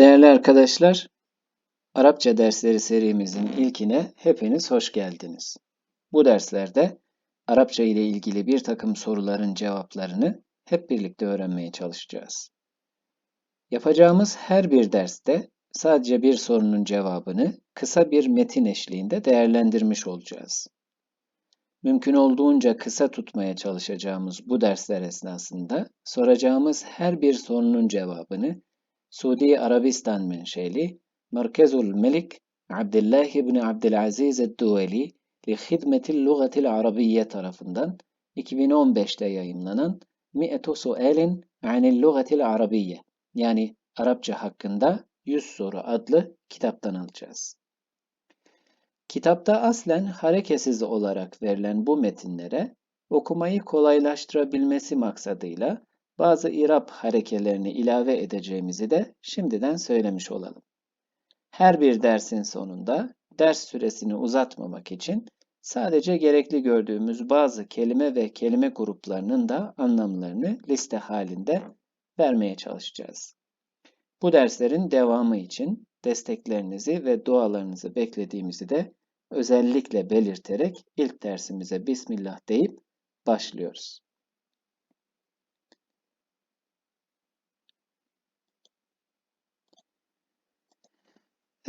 Değerli arkadaşlar, Arapça dersleri serimizin ilkine hepiniz hoş geldiniz. Bu derslerde Arapça ile ilgili bir takım soruların cevaplarını hep birlikte öğrenmeye çalışacağız. Yapacağımız her bir derste sadece bir sorunun cevabını kısa bir metin eşliğinde değerlendirmiş olacağız. Mümkün olduğunca kısa tutmaya çalışacağımız bu dersler esnasında soracağımız her bir sorunun cevabını Suudi Arabistan menşeli Merkezul Melik Abdullah ibn Abdülaziz Edduveli li Hidmetil Lugatil Arabiyye tarafından 2015'te yayımlanan Mi'etu Sualin Anil Lugatil Arabiyye yani Arapça hakkında 100 soru adlı kitaptan alacağız. Kitapta aslen harekesiz olarak verilen bu metinlere okumayı kolaylaştırabilmesi maksadıyla bazı irab harekelerini ilave edeceğimizi de şimdiden söylemiş olalım. Her bir dersin sonunda ders süresini uzatmamak için sadece gerekli gördüğümüz bazı kelime ve kelime gruplarının da anlamlarını liste halinde vermeye çalışacağız. Bu derslerin devamı için desteklerinizi ve dualarınızı beklediğimizi de özellikle belirterek ilk dersimize Bismillah deyip başlıyoruz.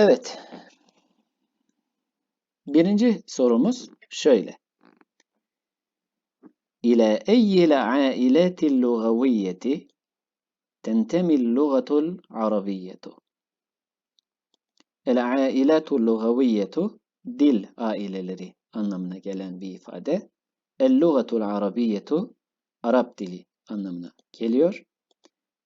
Evet. Birinci sorumuz şöyle. İlâ eyyil âiletil lugaviyyeti tentemil lugatul arabiyyetu. El ailetul lugaviyyetu dil aileleri anlamına gelen bir ifade. El lugatul arabiyyetu Arap dili anlamına geliyor.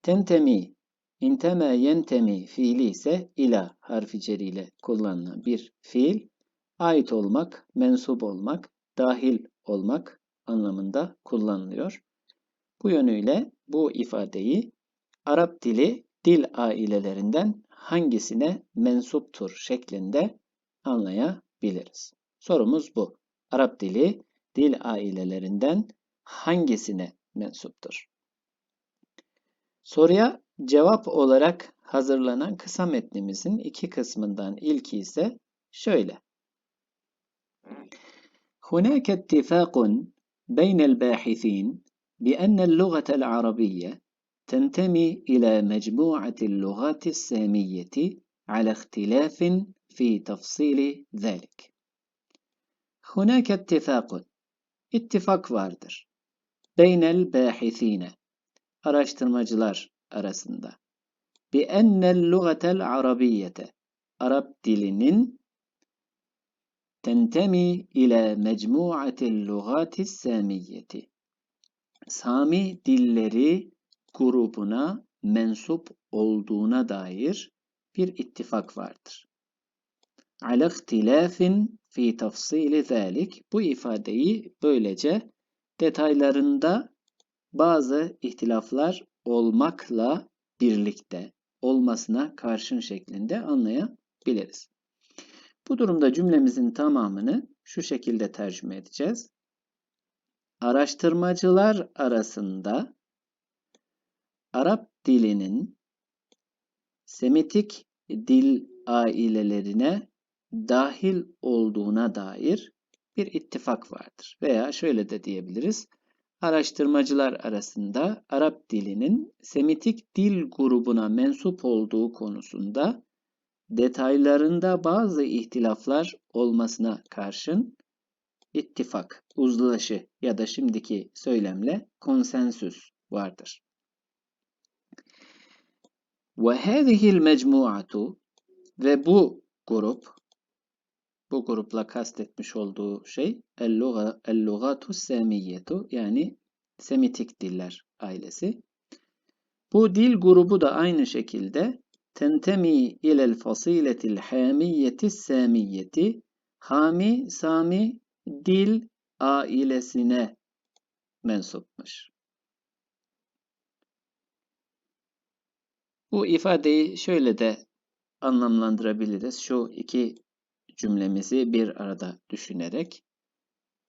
Tentemi İnteme yentemi fiili ise ila harfi ceriyle kullanılan bir fiil. Ait olmak, mensup olmak, dahil olmak anlamında kullanılıyor. Bu yönüyle bu ifadeyi Arap dili dil ailelerinden hangisine mensuptur şeklinde anlayabiliriz. Sorumuz bu. Arap dili dil ailelerinden hangisine mensuptur? Soruya cevap olarak hazırlanan kısa metnimizin iki kısmından ilki ise şöyle. هناك اتفاق بين الباحثين بأن اللغة العربية تنتمي إلى مجموعة اللغات السامية على اختلاف في تفصيل ذلك. هناك اتفاق اتفاق vardır. بين الباحثين araştırmacılar arasında. Bi ennel lugatel arabiyete Arap dilinin tentemi ile mecmuatil lugatis samiyeti Sami dilleri grubuna mensup olduğuna dair bir ittifak vardır. Ala ihtilafin fi tafsili zalik bu ifadeyi böylece detaylarında bazı ihtilaflar olmakla birlikte olmasına karşın şeklinde anlayabiliriz. Bu durumda cümlemizin tamamını şu şekilde tercüme edeceğiz. Araştırmacılar arasında Arap dilinin Semitik dil ailelerine dahil olduğuna dair bir ittifak vardır. Veya şöyle de diyebiliriz araştırmacılar arasında Arap dilinin Semitik dil grubuna mensup olduğu konusunda detaylarında bazı ihtilaflar olmasına karşın ittifak, uzlaşı ya da şimdiki söylemle konsensüs vardır. Ve hâzihil mecmuatu ve bu grup bu grupla kastetmiş olduğu şey el-lugatu semiyyetu yani Semitik diller ailesi. Bu dil grubu da aynı şekilde tentemi ilel fasiletil hamiyeti samiyeti Hami Sami dil ailesine mensupmuş. Bu ifadeyi şöyle de anlamlandırabiliriz. Şu iki cümlemizi bir arada düşünerek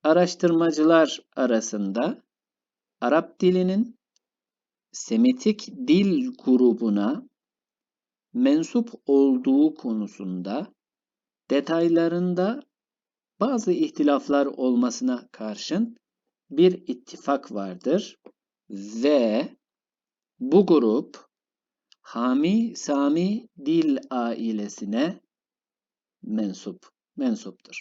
araştırmacılar arasında Arap dilinin Semitik dil grubuna mensup olduğu konusunda detaylarında bazı ihtilaflar olmasına karşın bir ittifak vardır ve bu grup Hami Sami dil ailesine mensup mensuptur.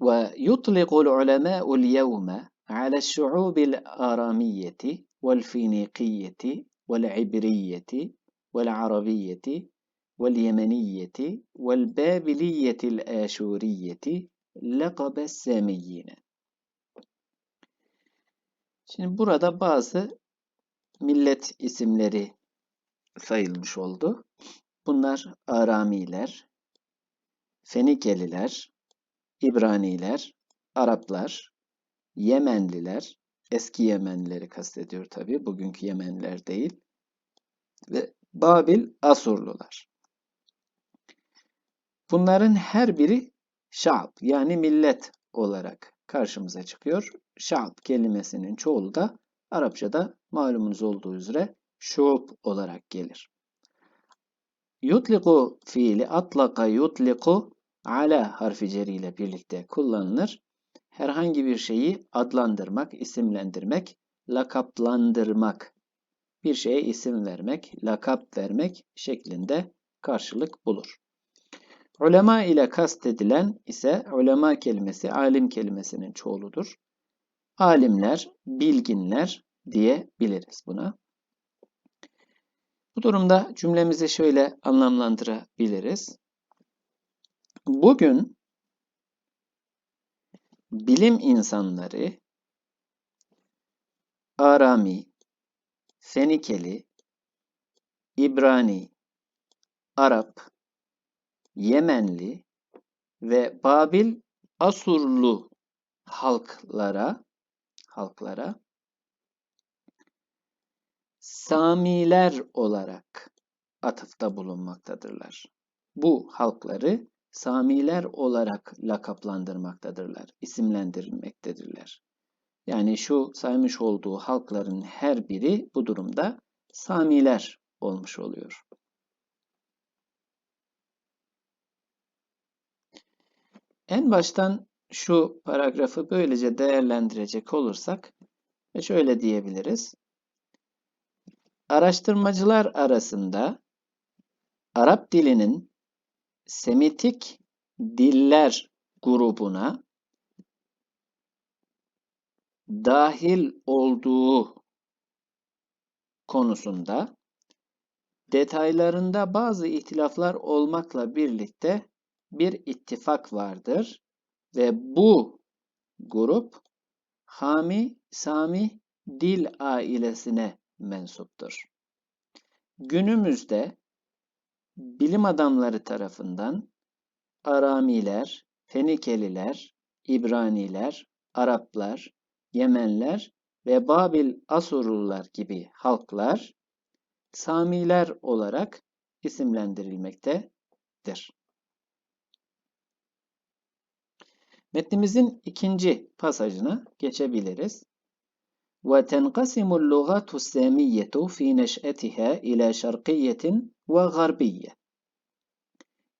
ويطلق العلماء اليوم على الشعوب الآرامية والفينيقية والعبرية والعربية واليمنية والبابلية الآشورية لقب الساميين. Şimdi burada bazı millet isimleri sayılmış oldu. Bunlar Aramiler, Fenikeliler, İbraniler, Araplar, Yemenliler, eski Yemenlileri kastediyor tabi, bugünkü Yemenliler değil ve Babil Asurlular. Bunların her biri şa'b yani millet olarak karşımıza çıkıyor. Şa'b kelimesinin çoğulu da Arapçada malumunuz olduğu üzere şuub olarak gelir. Yutliku fiili atlaka yutliku ala harfi ile birlikte kullanılır. Herhangi bir şeyi adlandırmak, isimlendirmek, lakaplandırmak, bir şeye isim vermek, lakap vermek şeklinde karşılık bulur. Ulema ile kastedilen ise ulema kelimesi alim kelimesinin çoğuludur. Alimler, bilginler diyebiliriz buna. Bu durumda cümlemizi şöyle anlamlandırabiliriz. Bugün bilim insanları Arami, Fenikeli, İbrani, Arap, Yemenli ve Babil Asurlu halklara halklara Samiler olarak atıfta bulunmaktadırlar. Bu halkları Samiler olarak lakaplandırmaktadırlar, isimlendirilmektedirler. Yani şu saymış olduğu halkların her biri bu durumda Samiler olmuş oluyor. En baştan şu paragrafı böylece değerlendirecek olursak şöyle diyebiliriz. Araştırmacılar arasında Arap dilinin Semitik diller grubuna dahil olduğu konusunda detaylarında bazı ihtilaflar olmakla birlikte bir ittifak vardır ve bu grup Hami Sami dil ailesine mensuptur. Günümüzde bilim adamları tarafından Aramiler, Fenikeliler, İbraniler, Araplar, Yemenler ve Babil Asurlular gibi halklar Samiler olarak isimlendirilmektedir. Metnimizin ikinci pasajına geçebiliriz. وتنقسم اللغات السامية في نشأتها إلى شرقية وغربية.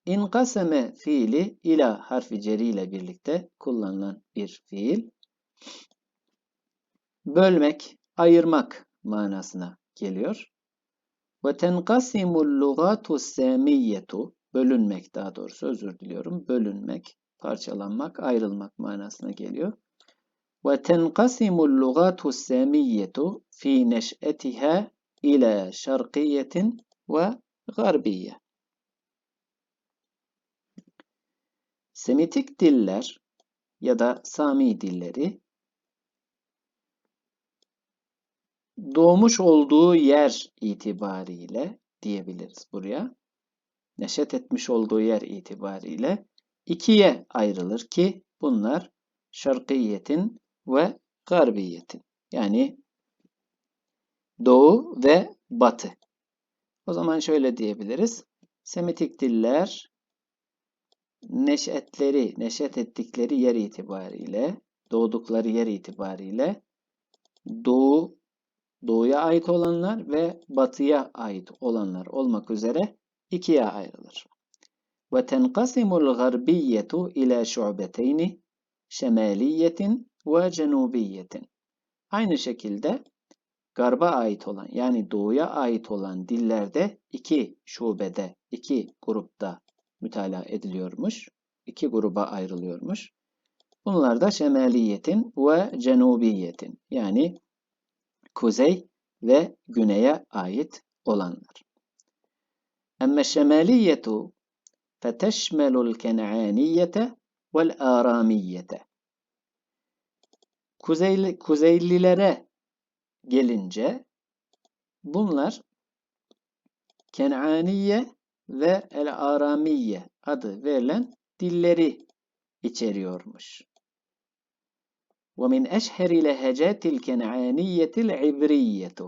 İnkaseme fiili ila harfi ceri ile birlikte kullanılan bir fiil. Bölmek, ayırmak manasına geliyor. Ve tenkasimul lugatu samiyetu bölünmek daha doğrusu özür diliyorum. Bölünmek, parçalanmak, ayrılmak manasına geliyor. وتنقسم اللغات السامية في نشأتها إلى شرقية وغربية. Semitik diller ya da Sami dilleri doğmuş olduğu yer itibariyle diyebiliriz buraya. Neşet etmiş olduğu yer itibariyle ikiye ayrılır ki bunlar şarkiyetin ve garbiyetin. Yani doğu ve batı. O zaman şöyle diyebiliriz. Semitik diller neşetleri, neşet ettikleri yer itibariyle, doğdukları yer itibariyle doğu doğuya ait olanlar ve batıya ait olanlar olmak üzere ikiye ayrılır. Ve tenqasimul garbiyetu ila şu'beteyni şemaliyetin ve cenubiyetin. Aynı şekilde garba ait olan yani doğuya ait olan dillerde iki şubede, iki grupta mütalaa ediliyormuş. iki gruba ayrılıyormuş. Bunlar da şemaliyetin ve cenubiyetin yani kuzey ve güneye ait olanlar. Emme şemaliyetu feteşmelul ken'aniyete vel aramiyete. Kuzeyli, kuzeylilere gelince bunlar Ken'aniye ve El-Aramiye adı verilen dilleri içeriyormuş. ومن أشهر لهجات الكنعانية العبرية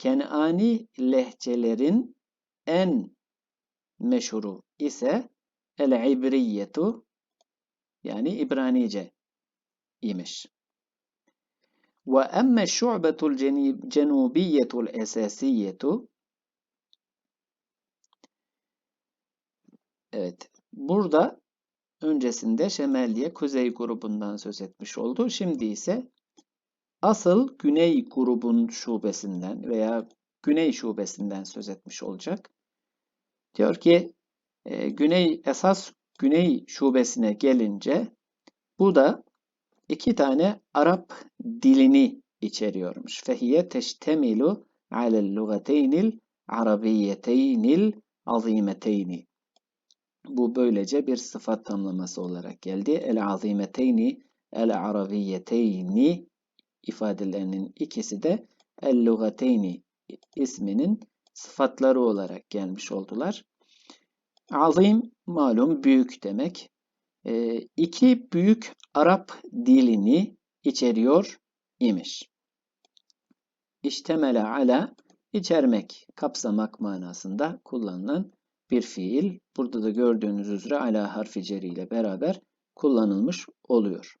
Kenani lehçelerin en meşhuru ise el-ibriyetu yani İbranice imiş. Ve emme şu'betul cenubiyetul Evet. Burada öncesinde Şemelliye Kuzey grubundan söz etmiş oldu. Şimdi ise asıl Güney grubun şubesinden veya Güney şubesinden söz etmiş olacak. Diyor ki e, Güney esas Güney şubesine gelince bu da iki tane Arap dilini içeriyormuş. Fehiye teştemilu alel lugateynil arabiyeteynil azimeteyni. Bu böylece bir sıfat tamlaması olarak geldi. El azimeteyni, el arabiyeteyni ifadelerinin ikisi de el lugateyni isminin sıfatları olarak gelmiş oldular. Azim malum büyük demek. E, iki büyük Arap dilini içeriyor imiş. İştemele ala içermek, kapsamak manasında kullanılan bir fiil. Burada da gördüğünüz üzere ala harfi ceri ile beraber kullanılmış oluyor.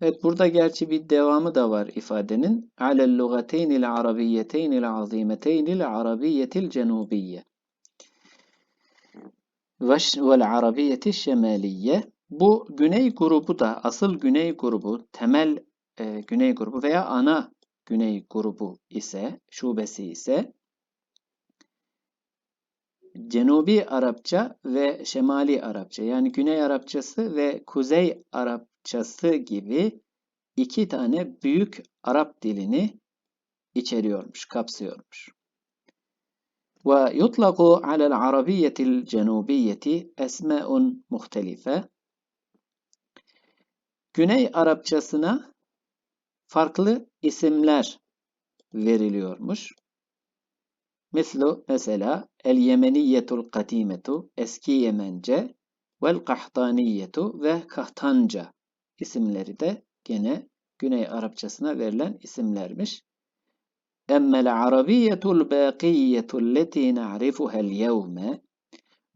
Evet burada gerçi bir devamı da var ifadenin. Alel lugateynil arabiyyeteynil azimeteynil arabiyyetil cenubiyye. Vel arabiyeti şemaliye. Bu güney grubu da asıl güney grubu, temel e, güney grubu veya ana güney grubu ise, şubesi ise Cenubi Arapça ve Şemali Arapça yani Güney Arapçası ve Kuzey Arapçası gibi iki tane büyük Arap dilini içeriyormuş, kapsıyormuş. Yutlaku alel arabiyyetil cenubiyeti esma'un muhtelife. Güney Arapçasına farklı isimler veriliyormuş. Mislu mesela el yemeniyetul kadimetu eski Yemence vel kahtaniyetu ve kahtanca isimleri de gene Güney Arapçasına verilen isimlermiş. Emmel arabiyetul bakiyetul leti na'rifuhel yevme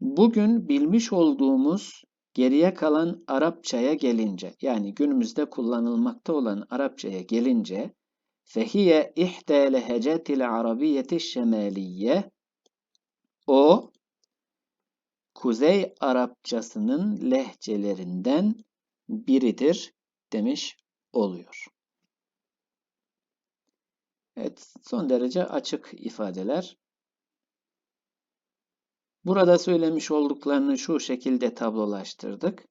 Bugün bilmiş olduğumuz geriye kalan Arapçaya gelince yani günümüzde kullanılmakta olan Arapçaya gelince Fehiye ihde lehecatil arabiyeti şemaliye. O Kuzey Arapçasının lehçelerinden biridir demiş oluyor. Evet, son derece açık ifadeler. Burada söylemiş olduklarını şu şekilde tablolaştırdık.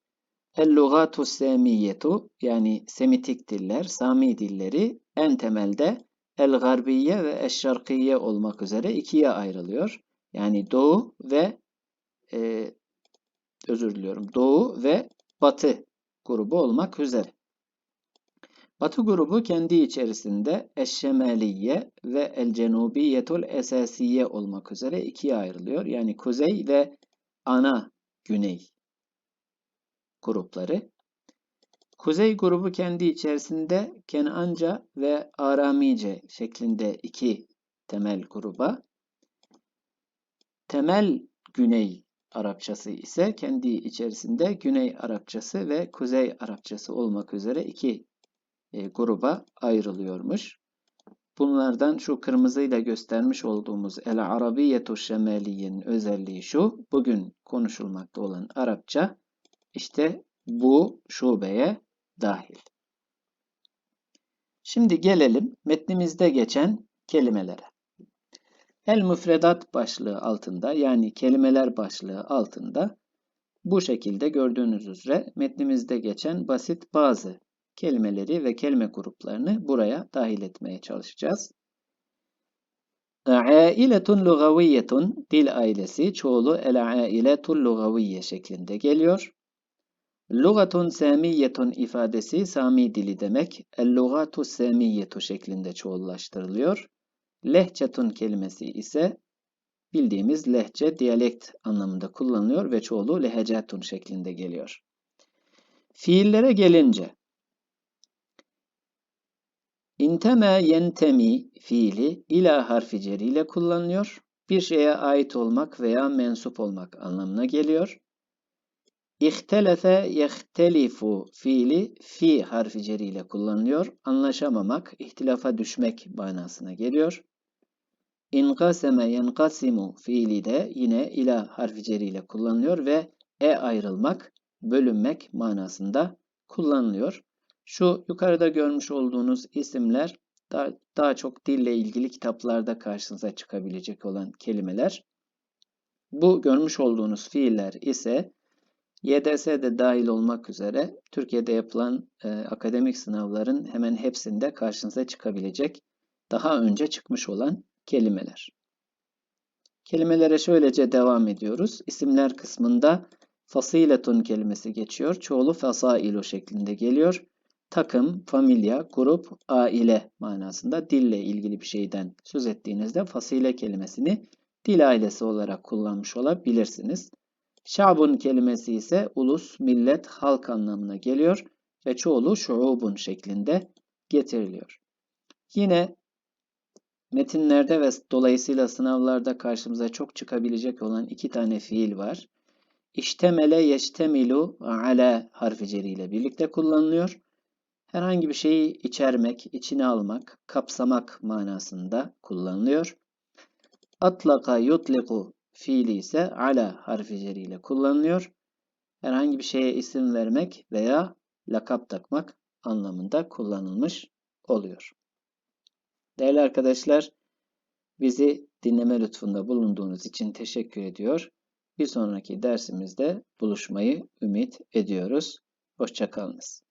El-lugatu semiyetu yani Semitik diller, Sami dilleri en temelde El-Garbiye ve Eşşarkiye olmak üzere ikiye ayrılıyor. Yani Doğu ve e, özür diliyorum. Doğu ve Batı grubu olmak üzere. Batı grubu kendi içerisinde Eşşemaliye ve El-Cenubiyetul Esasiye olmak üzere ikiye ayrılıyor. Yani kuzey ve ana güney grupları. Kuzey grubu kendi içerisinde Kenanca ve Aramice şeklinde iki temel gruba. Temel Güney Arapçası ise kendi içerisinde Güney Arapçası ve Kuzey Arapçası olmak üzere iki e, gruba ayrılıyormuş. Bunlardan şu kırmızıyla göstermiş olduğumuz El Arabiyetu Şemaliye'nin özelliği şu. Bugün konuşulmakta olan Arapça işte bu şubeye dahil. Şimdi gelelim metnimizde geçen kelimelere. El müfredat başlığı altında yani kelimeler başlığı altında bu şekilde gördüğünüz üzere metnimizde geçen basit bazı kelimeleri ve kelime gruplarını buraya dahil etmeye çalışacağız. Ailetun lugaviyetun dil ailesi çoğulu el ailetul lugaviye şeklinde geliyor. Lugatun samiyetun ifadesi Sami dili demek. El-lugatu samiyetu şeklinde çoğullaştırılıyor. Lehçetun kelimesi ise bildiğimiz lehçe, diyalekt anlamında kullanılıyor ve çoğulu lehecetun şeklinde geliyor. Fiillere gelince İnteme yentemi fiili ila harfi cer ile kullanılıyor. Bir şeye ait olmak veya mensup olmak anlamına geliyor. İhtelefe yehtelifu fiili fi harfi cer ile kullanılıyor. Anlaşamamak, ihtilafa düşmek manasına geliyor. İnkaseme yenkasimu fiili de yine ila harfi cer ile kullanılıyor ve e ayrılmak, bölünmek manasında kullanılıyor. Şu yukarıda görmüş olduğunuz isimler daha, daha çok dille ilgili kitaplarda karşınıza çıkabilecek olan kelimeler. Bu görmüş olduğunuz fiiller ise YDS'de dahil olmak üzere Türkiye'de yapılan e, akademik sınavların hemen hepsinde karşınıza çıkabilecek daha önce çıkmış olan kelimeler. Kelimelere şöylece devam ediyoruz. İsimler kısmında fasiletun kelimesi geçiyor. Çoğulu fasailu şeklinde geliyor takım, familya, grup, aile manasında dille ilgili bir şeyden söz ettiğinizde fasile kelimesini dil ailesi olarak kullanmış olabilirsiniz. Şabun kelimesi ise ulus, millet, halk anlamına geliyor ve çoğulu şuubun şeklinde getiriliyor. Yine metinlerde ve dolayısıyla sınavlarda karşımıza çok çıkabilecek olan iki tane fiil var. İştemele yeştemilu ala harfi ile birlikte kullanılıyor herhangi bir şeyi içermek, içine almak, kapsamak manasında kullanılıyor. Atlaka yutliku fiili ise ala harfi ile kullanılıyor. Herhangi bir şeye isim vermek veya lakap takmak anlamında kullanılmış oluyor. Değerli arkadaşlar, bizi dinleme lütfunda bulunduğunuz için teşekkür ediyor. Bir sonraki dersimizde buluşmayı ümit ediyoruz. Hoşçakalınız.